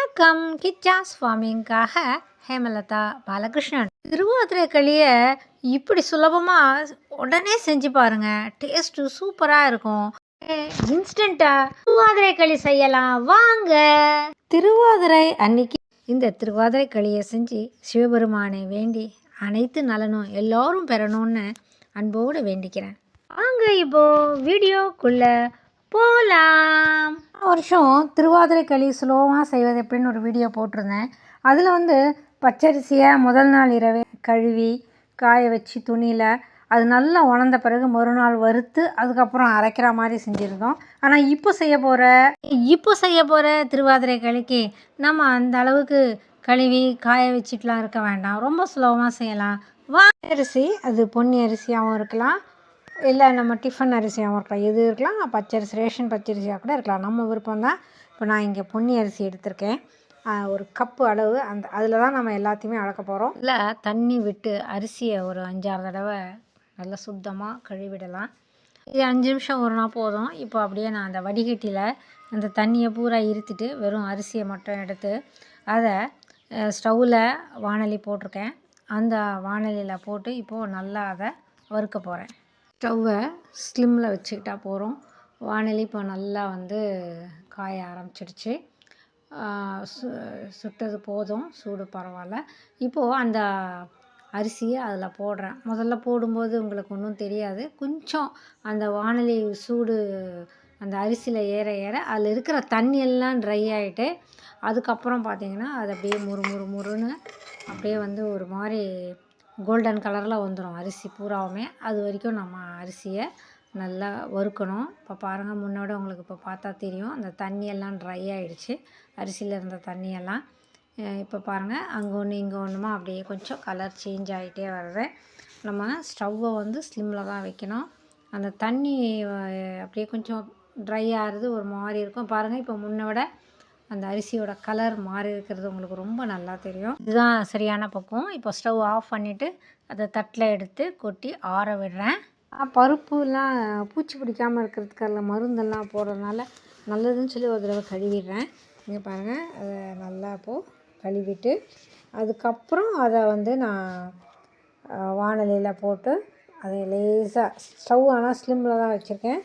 வணக்கம். கிச்சா சுவாமிங்காக ஹேமலதா பாலகிருஷ்ணன். திருவாதிரை களியை இப்படி சுலபமாக உடனே செஞ்சு பாருங்க. டேஸ்ட்டு சூப்பராக இருக்கும். இன்ஸ்டண்ட்டாக திருவாதிரை களி செய்யலாம். வாங்க. திருவாதிரை அன்னைக்கு இந்த திருவாதிரை களியை செஞ்சு சிவபெருமானை வேண்டி அனைத்து நலனும் எல்லோரும் பெறணும்னு அன்போடு வேண்டிக்கிறேன். வாங்க இப்போ வீடியோக்குள்ள போகலாம் வருஷம் திருவாதிரை களி சுலபமாக செய்வது எப்படின்னு ஒரு வீடியோ போட்டிருந்தேன். அதில் வந்து பச்சரிசியை முதல் நாள் இரவே கழுவி காய வச்சு துணியில் அது நல்லா உணர்ந்த பிறகு மறுநாள் வறுத்து அதுக்கப்புறம் அரைக்கிற மாதிரி செஞ்சுருந்தோம். ஆனால் இப்போ செய்ய போகிற இப்போ செய்ய போகிற திருவாதிரை களிக்கு நம்ம அந்த அளவுக்கு கழுவி காய வச்சுட்டுலாம் இருக்க வேண்டாம். ரொம்ப சுலபமாக செய்யலாம். வா அரிசி அது பொன்னி அரிசியாகவும் இருக்கலாம். இல்லை நம்ம டிஃபன் அரிசியாகவும் இருக்கலாம் எது இருக்கலாம் பச்சரிசி ரேஷன் பச்சரிசியாக கூட இருக்கலாம். நம்ம விருப்பம் தான். இப்போ நான் இங்கே பொன்னி அரிசி எடுத்திருக்கேன். ஒரு கப்பு அளவு. அந்த அதில் தான் நம்ம எல்லாத்தையுமே அளக்க போகிறோம் இல்லை தண்ணி விட்டு அரிசியை ஒரு அஞ்சாறு தடவை நல்லா சுத்தமாக கழுவிடலாம். இது அஞ்சு நிமிஷம் ஒருனா போதும். இப்போ அப்படியே நான் அந்த வடிகட்டியில் அந்த தண்ணியை பூரா இருத்திட்டு வெறும் அரிசியை மட்டும் எடுத்து அதை ஸ்டவ்வில் வானொலி போட்டிருக்கேன். அந்த வானொலியில் போட்டு இப்போது நல்லா அதை வறுக்க போகிறேன் ஸ்டவ்வை ஸ்லிம்மில் வச்சுக்கிட்டா போகிறோம் வானலி இப்போ நல்லா வந்து காய ஆரம்பிச்சிடுச்சு. சு சுட்டது போதும். சூடு பரவாயில்ல. இப்போது அந்த அரிசியை அதில் போடுறேன். முதல்ல போடும்போது உங்களுக்கு ஒன்றும் தெரியாது. கொஞ்சம் அந்த வாணலி சூடு அந்த அரிசியில் ஏற ஏற அதில் இருக்கிற தண்ணி எல்லாம் ட்ரை ஆகிட்டு அதுக்கப்புறம் பார்த்திங்கன்னா அது அப்படியே முறு முறு முறுன்னு அப்படியே வந்து ஒரு மாதிரி கோல்டன் கலரில் வந்துடும் அரிசி பூராவுமே. அது வரைக்கும் நம்ம அரிசியை நல்லா வறுக்கணும். இப்போ பாருங்கள் முன்னோட உங்களுக்கு இப்போ பார்த்தா தெரியும். அந்த தண்ணியெல்லாம் ட்ரை ஆகிடுச்சு அரிசியில் இருந்த தண்ணியெல்லாம். இப்போ பாருங்கள் அங்கே ஒன்று இங்கே ஒன்றுமா அப்படியே கொஞ்சம் கலர் சேஞ்ச் ஆகிட்டே வருது. நம்ம ஸ்டவ்வை வந்து ஸ்லிம்மில் தான் வைக்கணும். அந்த தண்ணி அப்படியே கொஞ்சம் ட்ரை ஆகிறது ஒரு மாதிரி இருக்கும். பாருங்கள் இப்போ முன்ன விட அந்த அரிசியோட கலர் மாறி இருக்கிறது உங்களுக்கு ரொம்ப நல்லா தெரியும். இதுதான் சரியான பக்கம் இப்போ ஸ்டவ் ஆஃப் பண்ணிவிட்டு அதை தட்டில் எடுத்து கொட்டி ஆற விடுறேன். பருப்புலாம் பூச்சி பிடிக்காமல் இருக்கிறதுக்கு அதில் மருந்தெல்லாம் போடுறதுனால நல்லதுன்னு சொல்லி ஒரு தடவை கழுவிடுறேன். இங்கே பாருங்கள் அதை நல்லா இப்போது கழுவிட்டு அதுக்கப்புறம் அதை வந்து நான் வானலியில் போட்டு அதை லேசாக ஸ்டவ் ஆனால் ஸ்லிம்மில் தான் வச்சுருக்கேன்.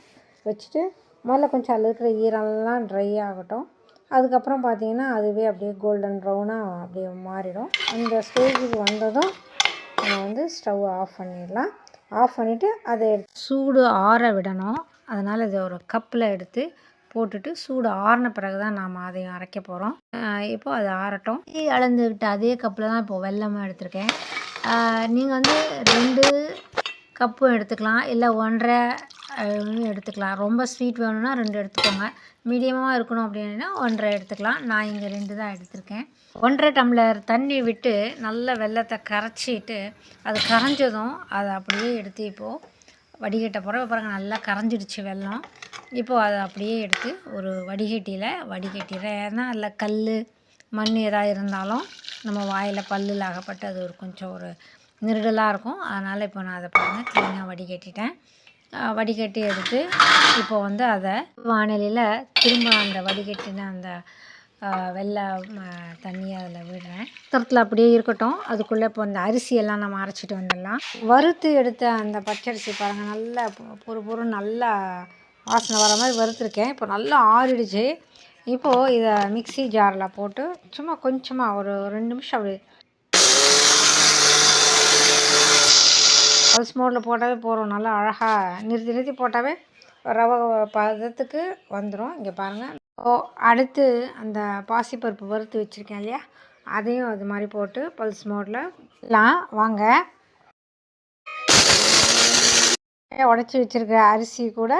வச்சுட்டு முதல்ல கொஞ்சம் அதில் இருக்கிற ஈரம்லாம் ட்ரை ஆகட்டும். அதுக்கப்புறம் பார்த்தீங்கன்னா அதுவே அப்படியே கோல்டன் ப்ரௌனாக அப்படியே மாறிடும். அந்த ஸ்டேஜுக்கு வந்ததும் நம்ம வந்து ஸ்டவ் ஆஃப் பண்ணிடலாம். ஆஃப் பண்ணிவிட்டு அதை சூடு ஆற விடணும். அதனால் இதை ஒரு கப்பில் எடுத்து போட்டுட்டு சூடு ஆறின பிறகு தான் நாம் அதையும் அரைக்க போகிறோம் இப்போது அது ஆறட்டும். அளந்துக்கிட்ட அதே கப்பில் தான் இப்போது வெல்லமும் எடுத்திருக்கேன். நீங்கள் வந்து ரெண்டு கப்பும் எடுத்துக்கலாம். இல்லை ஒன்றரை எடுத்துக்கலாம். ரொம்ப ஸ்வீட் வேணும்னா ரெண்டு எடுத்துக்கோங்க. மீடியமாக இருக்கணும் அப்படின்னா ஒன்றரை எடுத்துக்கலாம். நான் இங்கே ரெண்டு தான் எடுத்திருக்கேன். ஒன்றரை டம்ளர் தண்ணி விட்டு நல்ல வெல்லத்தை கரைச்சிட்டு அது கரைஞ்சதும் அதை அப்படியே எடுத்து இப்போது வடிகட்ட பிறகு பிறகு நல்லா கரைஞ்சிடுச்சு வெல்லம் இப்போது அதை அப்படியே எடுத்து ஒரு வடிகட்டியில் வடிகட்டிடுறேன். ஏன்னா அதில் கல் மண் எதாக இருந்தாலும் நம்ம வாயில் பல்லில் அகப்பட்டு அது ஒரு கொஞ்சம் ஒரு நெருடலாக இருக்கும். அதனால் இப்போ நான் அதை பாருங்கள் க்ளீனாக வடிகட்டிட்டேன். வடிகட்டி எடுத்து இப்போ வந்து அதை வானலியில் திரும்ப அந்த வடிகட்டின அந்த வெள்ளை ம- தண்ணியை அதில் விடுறேன். தரத்தில் அப்படியே இருக்கட்டும். அதுக்குள்ளே இப்போ அந்த அரிசியெல்லாம் நம்ம அரைச்சிட்டு வந்துடலாம். வறுத்து எடுத்த அந்த பச்சரிசி பாருங்கள் நல்லா பொறு பொறு நல்லா வாசனை வர மாதிரி வறுத்துருக்கேன். இப்போ நல்லா ஆறிடுச்சு. இப்போது இதை மிக்ஸி ஜாரில் போட்டு சும்மா கொஞ்சமாக ஒரு ரெண்டு நிமிஷம் அப்படி பல்ஸ் மோடில் போட்டாவே போகிறோம் நல்லா அழகாக நிறுத்தி நிறுத்தி போட்டாவே ரவை பதத்துக்கு வந்துடும் இங்கே பாருங்கள் ஓ அடுத்து அந்த பாசிப்பருப்பு வறுத்து வச்சுருக்கேன் இல்லையா? அதையும் அது மாதிரி போட்டு பல்ஸ் மோடில் எல்லாம் வாங்க. உடச்சி வச்சுருக்க அரிசி கூட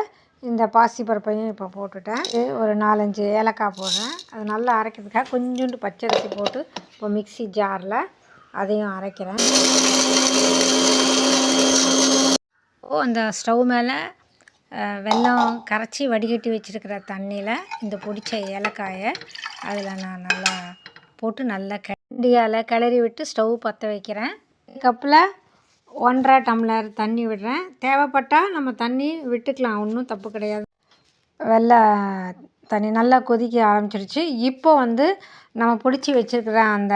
இந்த பாசிப்பருப்பையும் இப்போ போட்டுட்டேன். ஒரு நாலஞ்சு ஏலக்காய் போடுறேன். அது நல்லா அரைக்கிறதுக்காக கொஞ்சோண்டு பச்சரிசி போட்டு இப்போ மிக்ஸி ஜாரில் அதையும் அரைக்கிறேன். ஓ அந்த ஸ்டவ் மேலே வெல்லம் கரைச்சி வடிகட்டி வச்சுருக்கிற தண்ணியில் இந்த பிடிச்ச ஏலக்காயை அதில் நான் நல்லா போட்டு நல்லா கண்டியால் கிளறி விட்டு ஸ்டவ் பற்ற வைக்கிறேன். கப்பில் ஒன்றரை டம்ளர் தண்ணி விடுறேன். தேவைப்பட்டால் நம்ம தண்ணி விட்டுக்கலாம் ஒன்றும் தப்பு கிடையாது. வெள்ளை தண்ணி நல்லா கொதிக்க ஆரம்பிச்சிருச்சு. இப்போ வந்து நம்ம பிடிச்சி வச்சுருக்கிற அந்த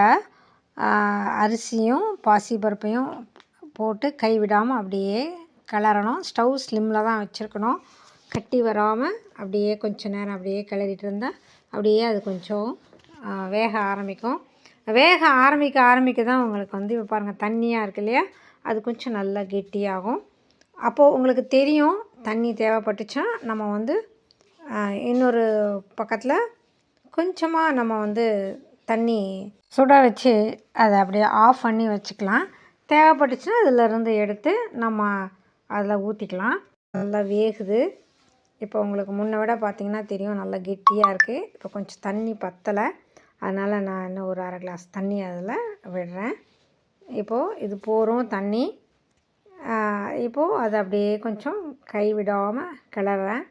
அரிசியும் பாசிப்பருப்பையும் போட்டு கை விடாமல் அப்படியே கிளறணும். ஸ்டவ் ஸ்லிம்மில் தான் வச்சுருக்கணும். கட்டி வராமல் அப்படியே கொஞ்சம் நேரம் அப்படியே கிளறிட்டு இருந்தால் அப்படியே அது கொஞ்சம் வேக ஆரம்பிக்கும். வேக ஆரம்பிக்க ஆரம்பிக்க தான் உங்களுக்கு வந்து இப்போ பாருங்கள் தண்ணியாக இருக்கு இல்லையா? அது கொஞ்சம் நல்லா கெட்டியாகும். அப்போது உங்களுக்கு தெரியும் தண்ணி தேவைப்பட்டுச்சா நம்ம வந்து இன்னொரு பக்கத்தில் கொஞ்சமாக நம்ம வந்து தண்ணி சுட வச்சு அதை அப்படியே ஆஃப் பண்ணி வச்சுக்கலாம். தேவைப்பட்டுச்சுன்னா அதிலருந்து எடுத்து நம்ம அதில் ஊற்றிக்கலாம் நல்லா வேகுது. இப்போ உங்களுக்கு முன்ன விட பார்த்திங்கன்னா தெரியும் நல்லா கெட்டியாக இருக்குது இப்போ கொஞ்சம் தண்ணி பத்தலை. அதனால் நான் இன்னும் ஒரு அரை கிளாஸ் தண்ணி அதில் விடுறேன். இப்போது இது போகிறோம் தண்ணி. இப்போது அதை அப்படியே கொஞ்சம் கை விடாமல் கிளறேன்.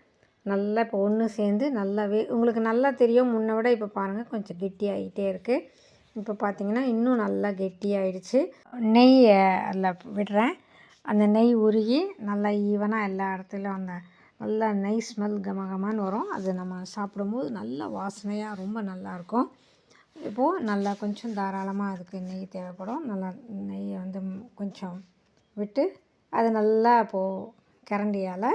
நல்லா இப்போ ஒன்று சேர்ந்து நல்லாவே உங்களுக்கு நல்லா தெரியும். முன்ன விட இப்போ பாருங்கள் கொஞ்சம் கெட்டியாகிட்டே இருக்குது இப்போ பார்த்திங்கன்னா இன்னும் நல்லா கெட்டியாயிடுச்சு. நெய் அதில் விடுறேன். அந்த நெய் உருகி நல்லா ஈவனாக எல்லா இடத்துலையும் அந்த நல்லா நெய் ஸ்மெல் கமகமான்னு வரும். அது நம்ம சாப்பிடும்போது நல்ல வாசனையாக ரொம்ப நல்லாயிருக்கும். இப்போது நல்லா கொஞ்சம் தாராளமாக அதுக்கு நெய் தேவைப்படும். நல்லா நெய்யை வந்து கொஞ்சம் விட்டு அது நல்லா இப்போது கரண்டியால்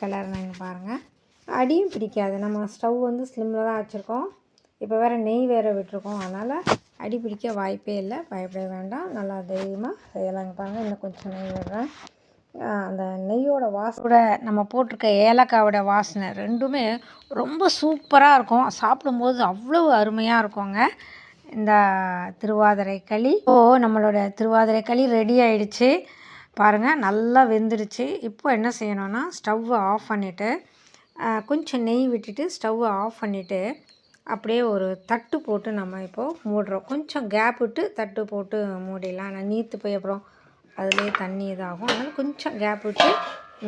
கிளறினாங்க பாருங்கள் அடியும் பிடிக்காது. நம்ம ஸ்டவ் வந்து ஸ்லிம்மில் தான் வச்சுருக்கோம். இப்போ வேறு நெய் வேறு விட்டுருக்கோம். அதனால் அடி பிடிக்க வாய்ப்பே இல்லை. பயப்பட வேண்டாம். நல்லா தைரியமாக செய்யலாங்க பாருங்கள் இன்னும் கொஞ்சம் நெய் விடுறேன். அந்த நெய்யோட வாசோட நம்ம போட்டிருக்க ஏலக்காவோட வாசனை ரெண்டுமே ரொம்ப சூப்பராக இருக்கும். சாப்பிடும்போது அவ்வளோ அருமையாக இருக்குங்க. இந்த திருவாதிரை களி. ஓ நம்மளோட திருவாதிரை களி ரெடி ஆயிடுச்சு. பாருங்கள் நல்லா வெந்துடுச்சு. இப்போ என்ன செய்யணும்னா ஸ்டவ்வை ஆஃப் பண்ணிவிட்டு கொஞ்சம் நெய் விட்டுட்டு ஸ்டவ்வை ஆஃப் பண்ணிவிட்டு அப்படியே ஒரு தட்டு போட்டு நம்ம இப்போது மூடுறோம். கொஞ்சம் கேப் விட்டு தட்டு போட்டு மூடிடலாம். ஆனால் நீத்து போய் அப்புறம் அதுலேயே தண்ணி இதாகும். அதனால் கொஞ்சம் கேப் விட்டு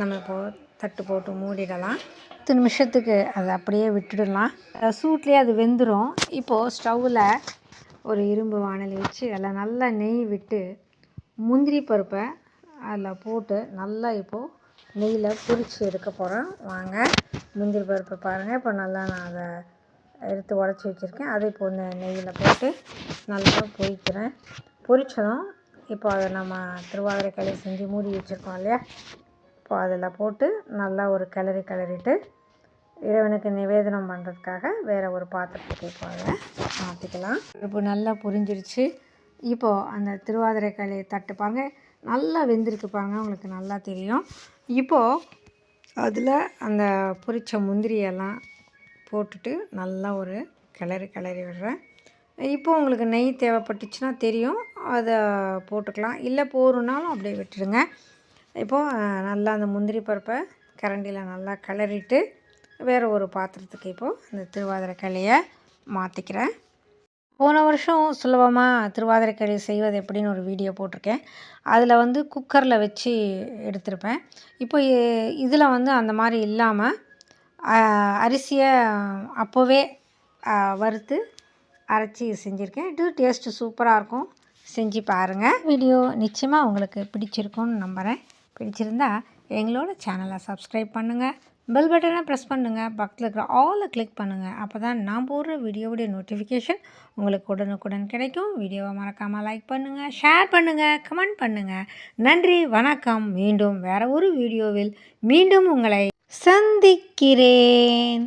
நம்ம இப்போது தட்டு போட்டு மூடிடலாம். பத்து நிமிஷத்துக்கு அதை அப்படியே விட்டுடலாம். சூட்லேயே அது வெந்துடும் இப்போது ஸ்டவ்வில் ஒரு இரும்பு வானலி வச்சு அதில் நல்லா நெய் விட்டு முந்திரி பருப்பை அதில் போட்டு நல்லா இப்போது நெய்யில் பொரித்து எடுக்க போகிறேன் வாங்க முந்திரி பருப்பை பாருங்கள் இப்போ நல்லா நான் அதை எடுத்து உடச்சி வச்சுருக்கேன். அதை இப்போ நெய்யில் போட்டு நல்லா பொரிக்கிறேன். பொரித்ததும் இப்போ அதை நம்ம திருவாதிரை கிளறி செஞ்சு மூடி வச்சுருக்கோம் இல்லையா? இப்போ அதில் போட்டு நல்லா ஒரு கிளறி கிளறிட்டு இறைவனுக்கு நிவேதனம் பண்ணுறதுக்காக வேறு ஒரு பாத்திரத்துக்கு இப்போ அதை மாற்றிக்கலாம் இப்போ நல்லா புரிஞ்சிருச்சு. இப்போது அந்த திருவாதிரை களி தட்டுப்பாங்க நல்லா வெந்திருக்கு பாருங்க. உங்களுக்கு நல்லா தெரியும். இப்போது அதில் அந்த பொரித்த முந்திரியெல்லாம் போட்டுட்டு நல்லா ஒரு கிளறி கிளறி விடுறேன். இப்போ உங்களுக்கு நெய் தேவைப்பட்டுச்சுன்னா தெரியும். அதை போட்டுக்கலாம். இல்லை போகிறனாலும் அப்படியே விட்டுடுங்க. இப்போது நல்லா அந்த முந்திரி பருப்பை கரண்டியில் நல்லா கிளறிட்டு வேறு ஒரு பாத்திரத்துக்கு இப்போது அந்த திருவாதிரை களியை மாற்றிக்கிறேன் போன வருஷம் சுலபமாக திருவாதிரை களி செய்வது எப்படின்னு ஒரு வீடியோ போட்டிருக்கேன். அதில் வந்து குக்கரில் வச்சு எடுத்திருப்பேன். இப்போ இதில் வந்து அந்த மாதிரி இல்லாமல் அரிசியை அப்போவே வறுத்து அரைச்சி செஞ்சுருக்கேன். இது டேஸ்ட்டு சூப்பராக இருக்கும். செஞ்சு பாருங்கள் வீடியோ நிச்சயமாக உங்களுக்கு பிடிச்சிருக்கும்னு நம்புகிறேன் பிடிச்சிருந்தா எங்களோட சேனலை சப்ஸ்கிரைப் பண்ணுங்கள் பெல் பட்டனை ப்ரெஸ் பண்ணுங்கள் பக்கத்தில் இருக்கிற ஆலை கிளிக் பண்ணுங்கள் அப்போ தான் நான் போடுற வீடியோவுடைய நோட்டிஃபிகேஷன் உங்களுக்கு உடனுக்குடன் கிடைக்கும். வீடியோவை மறக்காமல் லைக் பண்ணுங்கள் ஷேர் பண்ணுங்கள் கமெண்ட் பண்ணுங்கள் நன்றி. வணக்கம். மீண்டும் வேறு ஒரு வீடியோவில் மீண்டும் உங்களை சந்திக்கிறேன்.